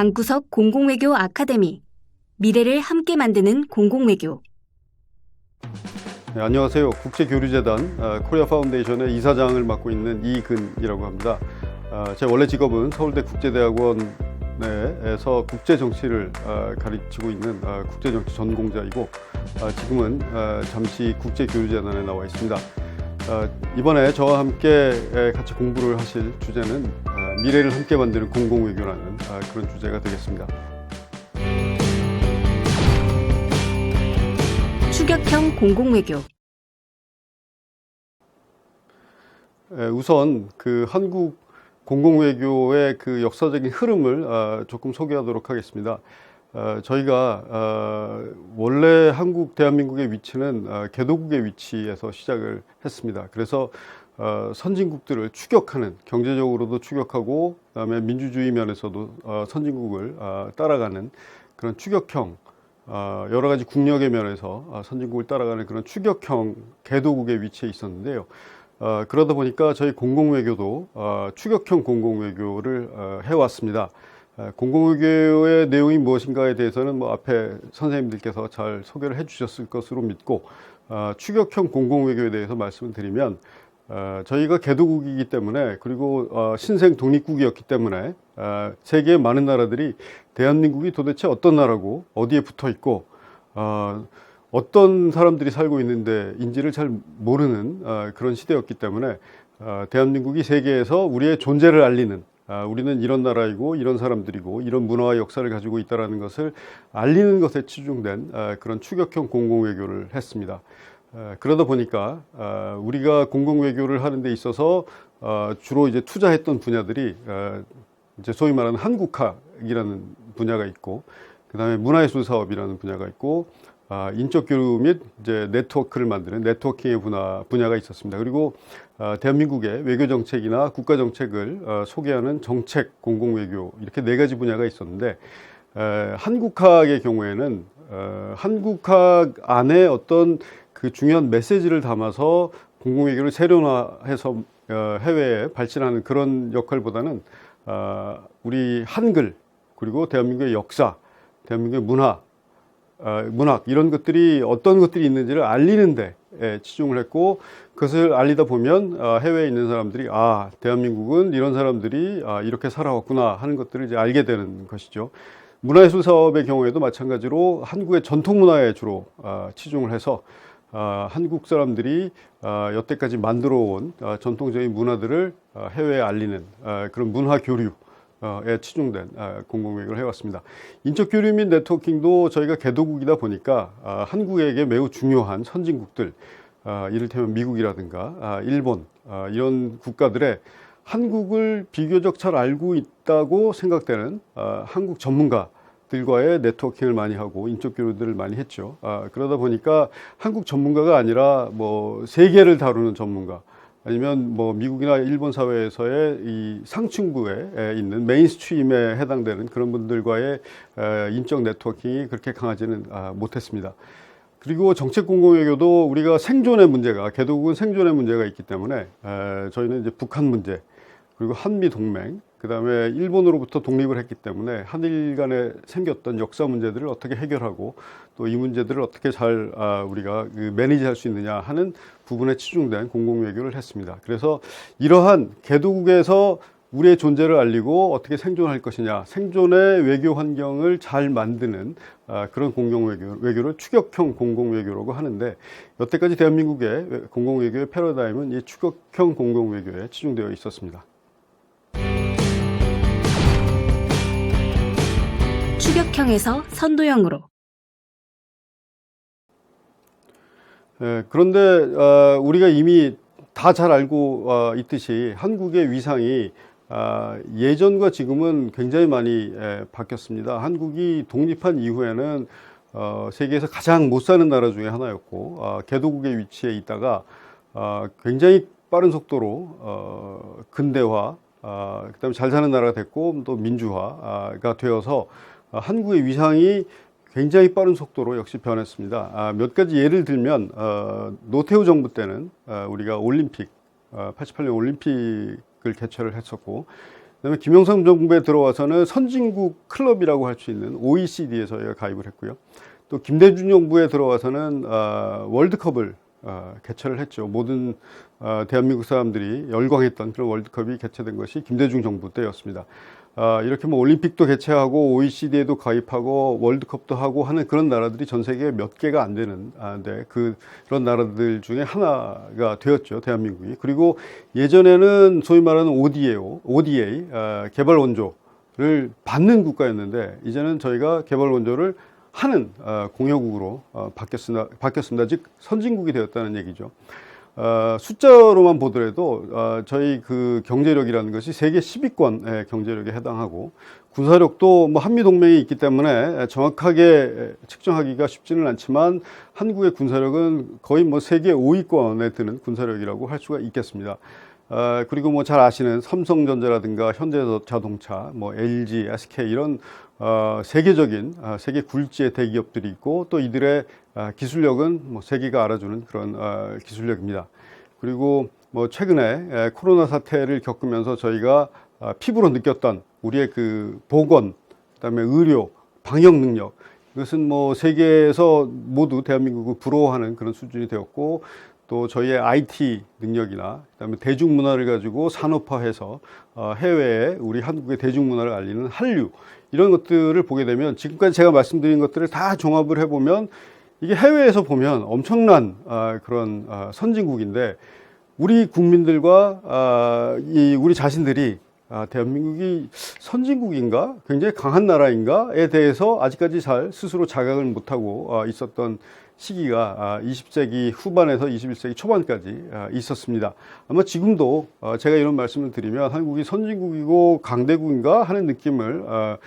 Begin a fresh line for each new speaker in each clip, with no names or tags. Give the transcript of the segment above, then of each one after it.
방구석 공공외교 아카데미 미래를 함께 만드는 공공외교
네, 안녕하세요. 국제교류재단 어, 코리아 파운데이션의 이사장을 맡고 있는 이근이라고 합니다. 어, 제 원래 직업은 서울대 국제대학원에서 국제정치를 어, 가르치고 있는 어, 국제정치 전공자이고 어, 지금은 어, 잠시 국제교류재단에 나와 있습니다. 어, 이번에 저와 함께 에, 같이 공부를 하실 주제는 어, 미래를 함께 만드는 공공외교라는 어, 그런 주제가 되겠습니다.
추격형 공공외교
에, 우선 그 한국 공공외교의 그 역사적인 흐름을 어, 조금 소개하도록 하겠습니다. 어, 저희가 어, 원래 한국 대한민국의 위치는 어, 개도국의 위치에서 시작을 했습니다. 그래서 어, 선진국들을 추격하는 경제적으로도 추격하고 그다음에 민주주의 면에서도 어, 선진국을 어, 따라가는 그런 추격형 어, 여러 가지 국력의 면에서 어, 선진국을 따라가는 그런 추격형 개도국의 위치에 있었는데요. 어, 그러다 보니까 저희 공공외교도 어, 추격형 공공외교를 어, 해왔습니다. 어, 공공외교의 내용이 무엇인가에 대해서는 뭐 앞에 선생님들께서 잘 소개를 해주셨을 것으로 믿고 어, 추격형 공공외교에 대해서 말씀을 드리면 어, 저희가 개도국이기 때문에 그리고 어, 신생 독립국이었기 때문에 어, 세계의 많은 나라들이 대한민국이 도대체 어떤 나라고 어디에 붙어 있고 어, 어떤 사람들이 살고 있는데 인지를 잘 모르는 어, 그런 시대였기 때문에 어, 대한민국이 세계에서 우리의 존재를 알리는 아, 우리는 이런 나라이고 이런 사람들이고 이런 문화와 역사를 가지고 있다라는 것을 알리는 것에 치중된 아, 그런 추격형 공공외교를 했습니다. 아, 그러다 보니까 아, 우리가 공공 외교를 하는 데 있어서 아, 주로 이제 투자했던 분야들이 아, 이제 소위 말하는 한국학이라는 분야가 있고 그다음에 문화예술 사업이라는 분야가 있고 아, 인적 교류 및 이제 네트워크를 만드는 네트워킹의 분야, 분야가 있었습니다. 그리고 아, 대한민국의 외교 정책이나 국가 정책을 어, 소개하는 정책 공공 외교 이렇게 네 가지 분야가 있었는데 에, 한국학의 경우에는 어, 한국학 안에 어떤 그 중요한 메시지를 담아서 공공 외교를 세련화해서 어, 해외에 발신하는 그런 역할보다는 어, 우리 한글 그리고 대한민국의 역사, 대한민국의 문화 어, 문학 이런 것들이 어떤 것들이 있는지를 알리는데 에 치중을 했고 그것을 알리다 보면 어, 해외에 있는 사람들이 아 대한민국은 이런 사람들이 아, 이렇게 살아왔구나 하는 것들을 이제 알게 되는 것이죠. 문화예술 사업의 경우에도 마찬가지로 한국의 전통 문화에 주로 어, 치중을 해서 어, 한국 사람들이 어, 여태까지 만들어온 어, 전통적인 문화들을 어, 해외에 알리는 어, 그런 문화 교류. 에 치중된 아, 공공외교를 해왔습니다. 인적 교류 및 네트워킹도 저희가 개도국이다 보니까 아, 한국에게 매우 중요한 선진국들, 아, 이를테면 미국이라든가 일본 이런 국가들의 한국을 비교적 잘 알고 있다고 생각되는 한국 전문가 들과의 네트워킹을 많이 하고 인적 교류들을 많이 했죠. 그러다 보니까 한국 전문가가 아니라 뭐 세계를 다루는 전문가, 아니면 뭐 미국이나 일본 사회에서의 이 상층부에 있는 메인스트림에 해당되는 그런 분들과의 인적 네트워킹이 그렇게 강하지는 아, 못했습니다. 그리고 정책 공공외교도 우리가 생존의 문제가 개도국은 생존의 문제가 있기 때문에 저희는 이제 북한 문제 그리고 한미 동맹 그 다음에 일본으로부터 독립을 했기 때문에 한일 간에 생겼던 역사 문제들을 어떻게 해결하고 또 이 문제들을 어떻게 잘 아, 우리가 그 매니지할 수 있느냐 하는 부분에 치중된 공공 외교를 했습니다. 그래서 이러한 개도국에서 우리의 존재를 알리고 어떻게 생존할 것이냐, 생존의 외교 환경을 잘 만드는 아, 그런 공공 외교, 외교를 추격형 공공 외교라고 하는데 여태까지 대한민국의 공공 외교의 패러다임은 이 추격형 공공 외교에 치중되어 있었습니다.
추격형에서 선도형으로
예, 그런데 어, 우리가 이미 다 잘 알고 어, 있듯이 한국의 위상이 어, 예전과 지금은 굉장히 많이 에, 바뀌었습니다. 한국이 독립한 이후에는 어, 세계에서 가장 못 사는 나라 중에 하나였고 어, 개도국의 위치에 있다가 어, 굉장히 빠른 속도로 어, 근대화, 어, 그다음에 잘 사는 나라가 됐고 또 민주화가 되어서 어, 한국의 위상이 굉장히 빠른 속도로 역시 변했습니다. 아, 몇 가지 예를 들면 어, 노태우 정부 때는 어, 우리가 올림픽 어, 88년 올림픽을 개최를 했었고 그다음에 김영삼 정부에 들어와서는 선진국 클럽이라고 할 수 있는 OECD에 저희가 가입을 했고요. 또 김대중 정부에 들어와서는 아, 월드컵을 아, 개최를 했죠. 모든 아, 대한민국 사람들이 열광했던 그런 월드컵이 개최된 것이 김대중 정부 때였습니다. 아, 이렇게 뭐 올림픽도 개최하고 OECD에도 가입하고 월드컵도 하고 하는 그런 나라들이 전 세계에 몇 개가 안 되는 아, 네, 그, 그런 나라들 중에 하나가 되었죠. 대한민국이. 그리고 예전에는 소위 말하는 ODA, ODA 아, 개발 원조를 받는 국가였는데 이제는 저희가 개발 원조를 하는 어, 공여국으로 어, 바뀌었습니다. 바뀌었습니다. 즉 선진국이 되었다는 얘기죠. 어, 숫자로만 보더라도 어, 저희 그 경제력이라는 것이 세계 10위권의 경제력에 해당하고 군사력도 뭐 한미 동맹이 있기 때문에 정확하게 측정하기가 쉽지는 않지만 한국의 군사력은 거의 뭐 세계 5위권에 드는 군사력이라고 할 수가 있겠습니다. 어, 그리고 뭐 잘 아시는 삼성전자라든가 현대자동차, 뭐 LG, SK 이런 어, 세계적인 어, 세계 굴지의 대기업들이 있고 또 이들의 어, 기술력은 뭐 세계가 알아주는 그런 어, 기술력입니다. 그리고 뭐 최근에 에, 코로나 사태를 겪으면서 저희가 어, 피부로 느꼈던 우리의 그 보건, 그다음에 의료, 방역 능력 이것은 뭐 세계에서 모두 대한민국을 부러워하는 그런 수준이 되었고 또 저희의 IT 능력이나 그다음에 대중문화를 가지고 산업화해서 어, 해외에 우리 한국의 대중문화를 알리는 한류 이런 것들을 보게 되면 지금까지 제가 말씀드린 것들을 다 종합을 해보면 이게 해외에서 보면 엄청난 아, 그런 아, 선진국인데 우리 국민들과 아, 이 우리 자신들이 아, 대한민국이 선진국인가? 굉장히 강한 나라인가에 대해서 아직까지 잘 스스로 자각을 못하고 아, 있었던 시기가 아, 20세기 후반에서 21세기 초반까지 아, 있었습니다. 아마 지금도 어, 제가 이런 말씀을 드리면 한국이 선진국이고 강대국인가 하는 느낌을 아,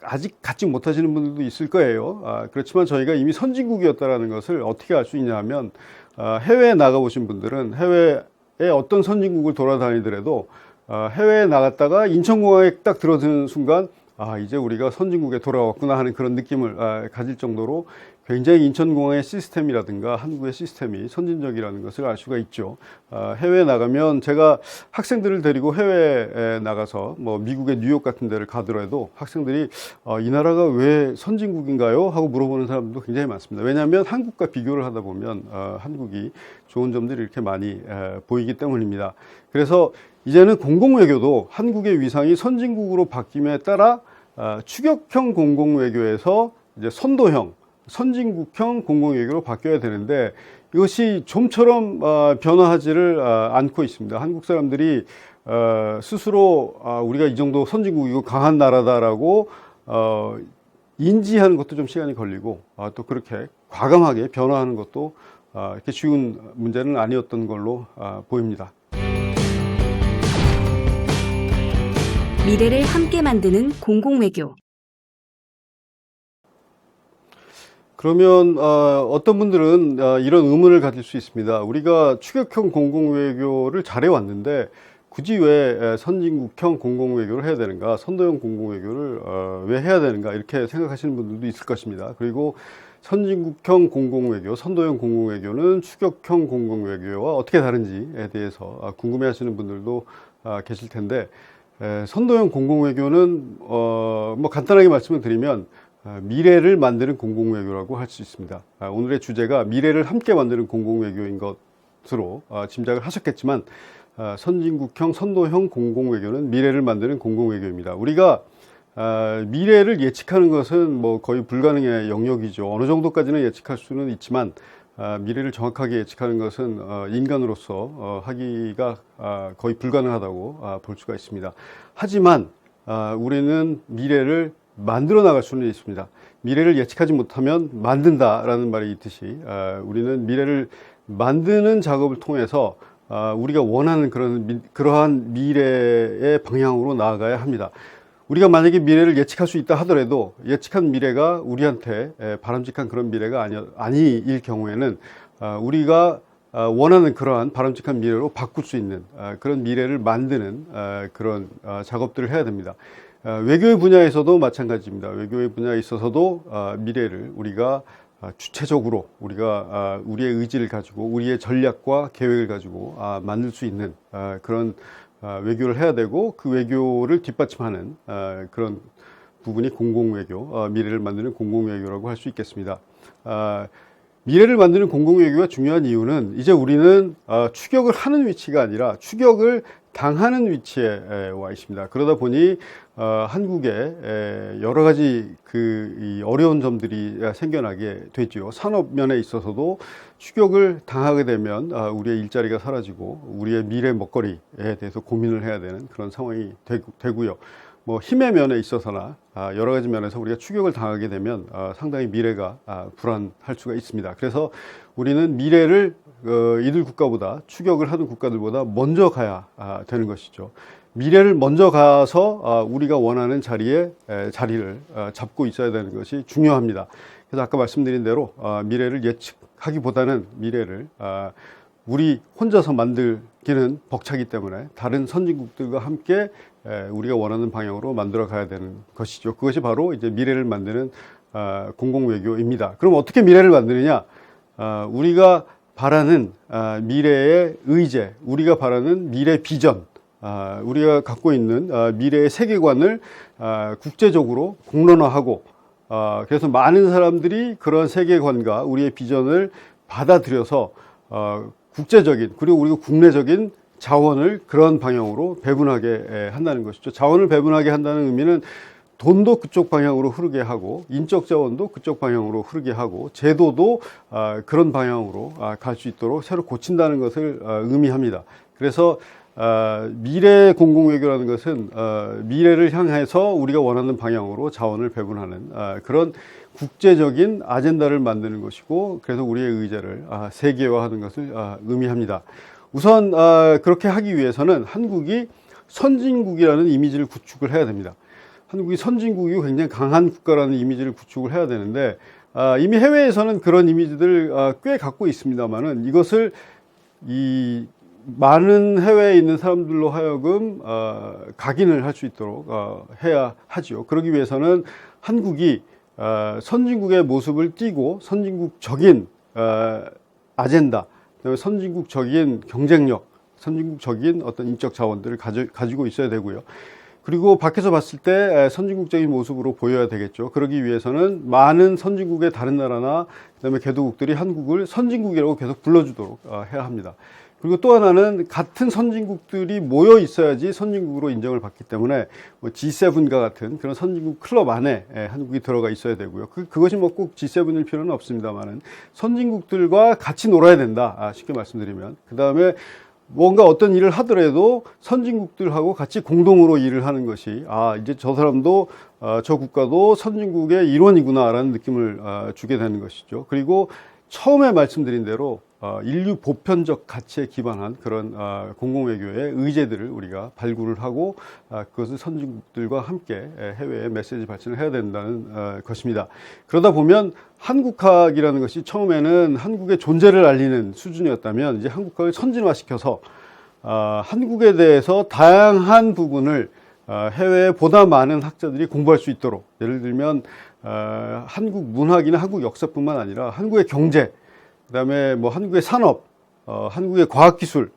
아직 갖지 못하시는 분들도 있을 거예요. 아, 그렇지만 저희가 이미 선진국이었다라는 것을 어떻게 알 수 있냐면 아, 해외에 나가보신 분들은 해외에 어떤 선진국을 돌아다니더라도 아, 해외에 나갔다가 인천공항에 딱 들어드는 순간 아 이제 우리가 선진국에 돌아왔구나 하는 그런 느낌을 아, 가질 정도로 굉장히 인천공항의 시스템이라든가 한국의 시스템이 선진적이라는 것을 알 수가 있죠. 아, 해외에 나가면 제가 학생들을 데리고 해외에 나가서 뭐 미국의 뉴욕 같은 데를 가더라도 학생들이 어, 이 나라가 왜 선진국인가요? 하고 물어보는 사람들도 굉장히 많습니다. 왜냐하면 한국과 비교를 하다 보면 어, 한국이 좋은 점들이 이렇게 많이 에, 보이기 때문입니다. 그래서 이제는 공공외교도 한국의 위상이 선진국으로 바뀜에 따라 아, 추격형 공공외교에서 이제 선도형 선진국형 공공외교로 바뀌어야 되는데 이것이 좀처럼 어, 변화하지를 어, 않고 있습니다. 한국 사람들이 어, 스스로 아, 우리가 이 정도 선진국이고 강한 나라다라고 어, 인지하는 것도 좀 시간이 걸리고 아, 또 그렇게 과감하게 변화하는 것도 아, 이렇게 쉬운 문제는 아니었던 걸로 아, 보입니다.
미래를 함께 만드는 공공외교.
그러면 어, 떤 분들은 어, 이런 의문을 가질 수 있습니다. 우리가 추격형 공공외교를 잘해왔는데 굳이 왜 에, 선진국형 공공외교를 해야 되는가, 선도형 공공외교를 어, 왜 해야 되는가 이렇게 생각하시는 분들도 있을 것입니다. 그리고 선진국형 공공외교, 선도형 공공외교는 추격형 공공외교와 어떻게 다른지에 대해서 아, 궁금해하시는 분들도 아, 계실 텐데 에, 선도형 공공외교는 어, 뭐 간단하게 말씀을 드리면 아, 미래를 만드는 공공외교라고 할 수 있습니다. 아, 오늘의 주제가 미래를 함께 만드는 공공외교인 것으로 아, 짐작을 하셨겠지만 아, 선진국형, 선도형 공공외교는 미래를 만드는 공공외교입니다. 우리가 아, 미래를 예측하는 것은 뭐 거의 불가능의 영역이죠. 어느 정도까지는 예측할 수는 있지만 아, 미래를 정확하게 예측하는 것은 어, 인간으로서 어, 하기가 아, 거의 불가능하다고 아, 볼 수가 있습니다. 하지만 아, 우리는 미래를 만들어 나갈 수는 있습니다. 미래를 예측하지 못하면 만든다라는 말이 있듯이 아, 우리는 미래를 만드는 작업을 통해서 아, 우리가 원하는 그런 미- 그러한 미래의 방향으로 나아가야 합니다. 우리가 만약에 미래를 예측할 수 있다 하더라도 예측한 미래가 우리한테 에, 바람직한 그런 미래가 아니, 아니일 경우에는 아, 우리가 아, 원하는 그러한 바람직한 미래로 바꿀 수 있는 아, 그런 미래를 만드는 아, 그런 아, 작업들을 해야 됩니다. 아, 외교의 분야에서도 마찬가지입니다. 외교의 분야에 있어서도 아, 미래를 우리가 아, 주체적으로 우리가 아, 우리의 의지를 가지고 우리의 전략과 계획을 가지고 아, 만들 수 있는 아, 그런 아, 외교를 해야 되고 그 외교를 뒷받침하는 아, 그런 부분이 공공외교, 아, 미래를 만드는 공공외교라고 할 수 있겠습니다. 아, 미래를 만드는 공공외교가 중요한 이유는 이제 우리는 아, 추격을 하는 위치가 아니라 추격을 당하는 위치에 에, 와 있습니다. 그러다 보니 어, 한국에 에, 여러 가지 그이 어려운 점들이 생겨나게 되지요. 산업 면에 있어서도 추격을 당하게 되면 아, 우리의 일자리가 사라지고 우리의 미래 먹거리에 대해서 고민을 해야 되는 그런 상황이 되고, 되고요. 뭐 힘의 면에 있어서나 아, 여러 가지 면에서 우리가 추격을 당하게 되면 아, 상당히 미래가 아, 불안할 수가 있습니다. 그래서 우리는 미래를 어, 이들 국가보다 추격을 하는 국가들보다 먼저 가야 아, 되는 것이죠. 미래를 먼저 가서 아, 우리가 원하는 자리에 에, 자리를 아, 잡고 있어야 되는 것이 중요합니다. 그래서 아까 말씀드린 대로 아, 미래를 예측하기보다는 미래를 아, 우리 혼자서 만들기는 벅차기 때문에 다른 선진국들과 함께 에, 우리가 원하는 방향으로 만들어 가야 되는 것이죠. 그것이 바로 이제 미래를 만드는 아, 공공외교입니다. 그럼 어떻게 미래를 만드느냐? 아, 우리가 바라는 아, 미래의 의제, 우리가 바라는 미래 비전, 아, 우리가 갖고 있는 아, 미래의 세계관을 아, 국제적으로 공론화하고 아, 그래서 많은 사람들이 그런 세계관과 우리의 비전을 받아들여서 어, 국제적인 그리고 우리가 국내적인 자원을 그런 방향으로 배분하게 에, 한다는 것이죠. 자원을 배분하게 한다는 의미는 돈도 그쪽 방향으로 흐르게 하고 인적 자원도 그쪽 방향으로 흐르게 하고 제도도 아, 그런 방향으로 아, 갈수 있도록 새로 고친다는 것을 아, 의미합니다. 그래서 아, 미래 공공외교라는 것은 어, 미래를 향해서 우리가 원하는 방향으로 자원을 배분하는 아, 그런 국제적인 아젠다를 만드는 것이고 그래서 우리의 의제를 아, 세계화하는 것을 아, 의미합니다. 우선 아, 그렇게 하기 위해서는 한국이 선진국이라는 이미지를 구축을 해야 됩니다. 한국이 선진국이고 굉장히 강한 국가라는 이미지를 구축을 해야 되는데 아, 이미 해외에서는 그런 이미지들을 아, 꽤 갖고 있습니다만은 이것을 이 많은 해외에 있는 사람들로 하여금 어, 각인을 할 수 있도록 어, 해야 하지요. 그러기 위해서는 한국이 어, 선진국의 모습을 띠고 선진국적인 어, 아젠다, 그다음에 선진국적인 경쟁력, 선진국적인 어떤 인적 자원들을 가져, 가지고 있어야 되고요. 그리고 밖에서 봤을 때 에, 선진국적인 모습으로 보여야 되겠죠. 그러기 위해서는 많은 선진국의 다른 나라나 그다음에 개도국들이 한국을 선진국이라고 계속 불러주도록 어, 해야 합니다. 그리고 또 하나는 같은 선진국들이 모여 있어야지 선진국으로 인정을 받기 때문에 뭐 G7과 같은 그런 선진국 클럽 안에 에, 한국이 들어가 있어야 되고요. 그, 그것이 뭐 꼭 G7일 필요는 없습니다만은 선진국들과 같이 놀아야 된다. 아, 쉽게 말씀드리면. 그 다음에 뭔가 어떤 일을 하더라도 선진국들하고 같이 공동으로 일을 하는 것이 아 이제 저 사람도 어, 저 국가도 선진국의 일원이구나라는 느낌을 어, 주게 되는 것이죠. 그리고 처음에 말씀드린 대로 어, 인류 보편적 가치에 기반한 그런 어, 공공외교의 의제들을 우리가 발굴을 하고 아, 그것을 선진국들과 함께 에, 해외에 메시지 발신을 해야 된다는 어, 것입니다. 그러다 보면 한국학이라는 것이 처음에는 한국의 존재를 알리는 수준이었다면 이제 한국학을 선진화시켜서 아, 한국에 대해서 다양한 부분을 아, 해외에 보다 많은 학자들이 공부할 수 있도록 예를 들면 아, 한국 문학이나 한국 역사뿐만 아니라 한국의 경제, 그다음에 뭐 한국의 산업, 어, 한국의 과학기술,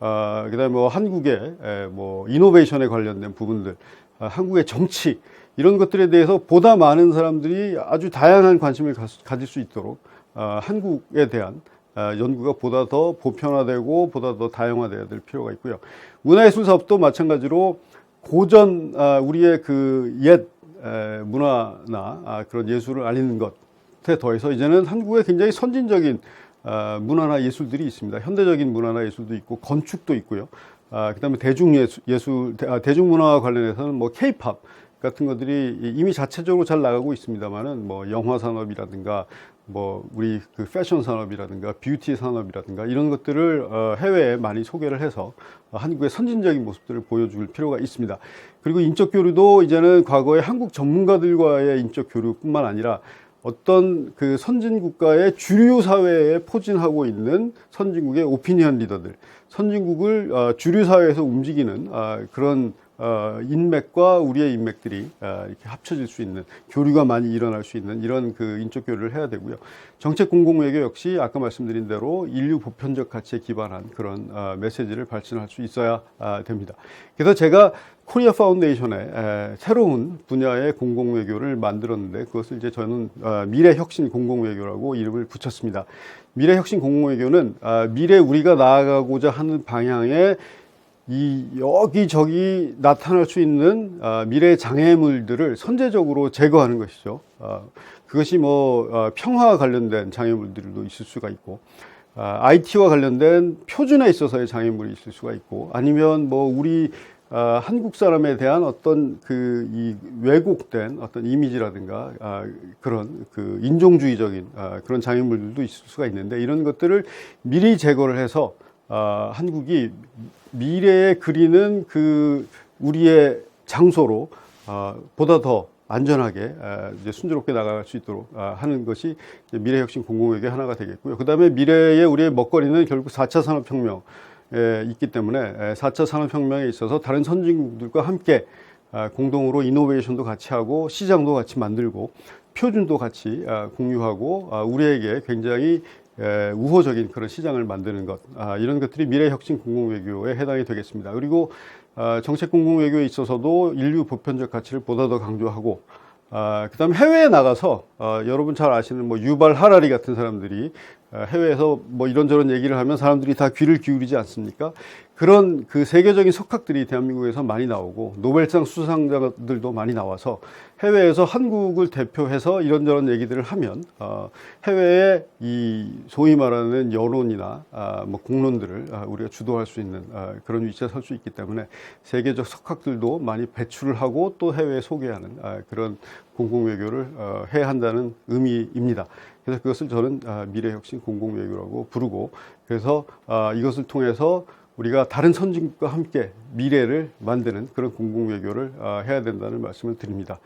어, 그다음에 뭐 한국의 에, 뭐 이노베이션에 관련된 부분들, 아, 한국의 정치 이런 것들에 대해서 보다 많은 사람들이 아주 다양한 관심을 가, 가질 수 있도록 아, 한국에 대한 아, 연구가 보다 더 보편화되고 보다 더 다양화돼야 될 필요가 있고요. 문화예술 사업도 마찬가지로 고전 아, 우리의 그 옛 문화나 아, 그런 예술을 알리는 것 에 더해서 이제는 한국의 굉장히 선진적인 아, 문화나 예술들이 있습니다. 현대적인 문화나 예술도 있고 건축도 있고요. 아, 그다음에 대중 예술, 아, 대중문화와 관련해서는 뭐 K-팝 같은 것들이 이미 자체적으로 잘 나가고 있습니다만은 뭐 영화 산업이라든가 뭐 우리 그 패션 산업이라든가 뷰티 산업이라든가 이런 것들을 어, 해외에 많이 소개를 해서 어, 한국의 선진적인 모습들을 보여줄 필요가 있습니다. 그리고 인적 교류도 이제는 과거에 한국 전문가들과의 인적 교류뿐만 아니라 어떤 그 선진 국가의 주류 사회에 포진하고 있는 선진국의 오피니언 리더들, 선진국을 어, 주류 사회에서 움직이는 아, 그런 어, 인맥과 우리의 인맥들이 어, 이렇게 합쳐질 수 있는 교류가 많이 일어날 수 있는 이런 그 인적 교류를 해야 되고요. 정책 공공 외교 역시 아까 말씀드린 대로 인류 보편적 가치에 기반한 그런 어, 메시지를 발전할 수 있어야 아, 됩니다. 그래서 제가 코리아 파운데이션에 에, 새로운 분야의 공공 외교를 만들었는데 그것을 이제 저는 어, 미래 혁신 공공 외교라고 이름을 붙였습니다. 미래 혁신 공공 외교는 아, 미래 우리가 나아가고자 하는 방향에 이 여기저기 나타날 수 있는 아, 미래 장애물들을 선제적으로 제거하는 것이죠. 아, 그것이 뭐 아, 평화와 관련된 장애물들도 있을 수가 있고 IT와 관련된 표준에 있어서의 장애물이 있을 수가 있고 아니면 뭐 우리 아, 한국 사람에 대한 어떤 그 이 왜곡된 어떤 이미지라든가 아, 그런 그 인종주의적인 아, 그런 장애물들도 있을 수가 있는데 이런 것들을 미리 제거를 해서 아, 한국이 미래에 그리는 그 우리의 장소로 아, 보다 더 안전하게 아, 이제 순조롭게 나갈 수 있도록 아, 하는 것이 미래혁신 공공외교 하나가 되겠고요. 그 다음에 미래의 우리의 먹거리는 결국 4차 산업혁명 에 있기 때문에 에, 4차 산업혁명에 있어서 다른 선진국들과 함께 아, 공동으로 이노베이션도 같이 하고 시장도 같이 만들고 표준도 같이 아, 공유하고 아, 우리에게 굉장히 에, 우호적인 그런 시장을 만드는 것 아, 이런 것들이 미래 혁신 공공외교에 해당이 되겠습니다. 그리고 아, 정책 공공외교에 있어서도 인류 보편적 가치를 보다 더 강조하고 아, 그다음 에 해외에 나가서 어, 여러분 잘 아시는 뭐 유발 하라리 같은 사람들이 어, 해외에서 뭐 이런저런 얘기를 하면 사람들이 다 귀를 기울이지 않습니까? 그런 그 세계적인 석학들이 대한민국에서 많이 나오고 노벨상 수상자들도 많이 나와서 해외에서 한국을 대표해서 이런저런 얘기들을 하면 어, 해외의 이 소위 말하는 여론이나 아, 뭐 공론들을 아, 우리가 주도할 수 있는 아, 그런 위치에 설 수 있기 때문에 세계적 석학들도 많이 배출을 하고 또 해외에 소개하는 아, 그런 공공외교를 어, 해야 한다는 의미입니다. 그래서 그것을 저는 아, 미래혁신 공공외교라고 부르고 그래서 아, 이것을 통해서 우리가 다른 선진국과 함께 미래를 만드는 그런 공공외교를 아, 해야 된다는 말씀을 드립니다.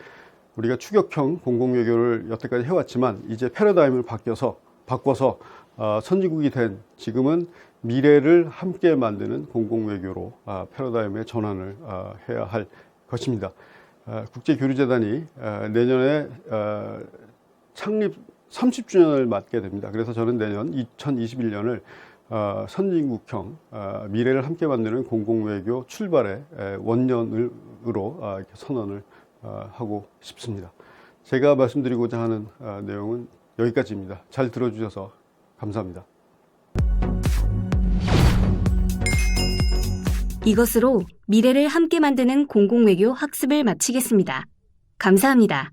우리가 추격형 공공외교를 여태까지 해왔지만 이제 패러다임을 바뀌어서 바꿔서 아, 선진국이 된 지금은 미래를 함께 만드는 공공외교로 아, 패러다임의 전환을 아, 해야 할 것입니다. 아, 국제교류재단이 아, 내년에 아, 창립 30주년을 맞게 됩니다. 그래서 저는 내년 2021년을 어, 선진국형 어, 미래를 함께 만드는 공공외교 출발의 에, 원년으로 어, 선언을 어, 하고 싶습니다. 제가 말씀드리고자 하는 어, 내용은 여기까지입니다. 잘 들어주셔서 감사합니다.
이것으로 미래를 함께 만드는 공공외교 학습을 마치겠습니다. 감사합니다.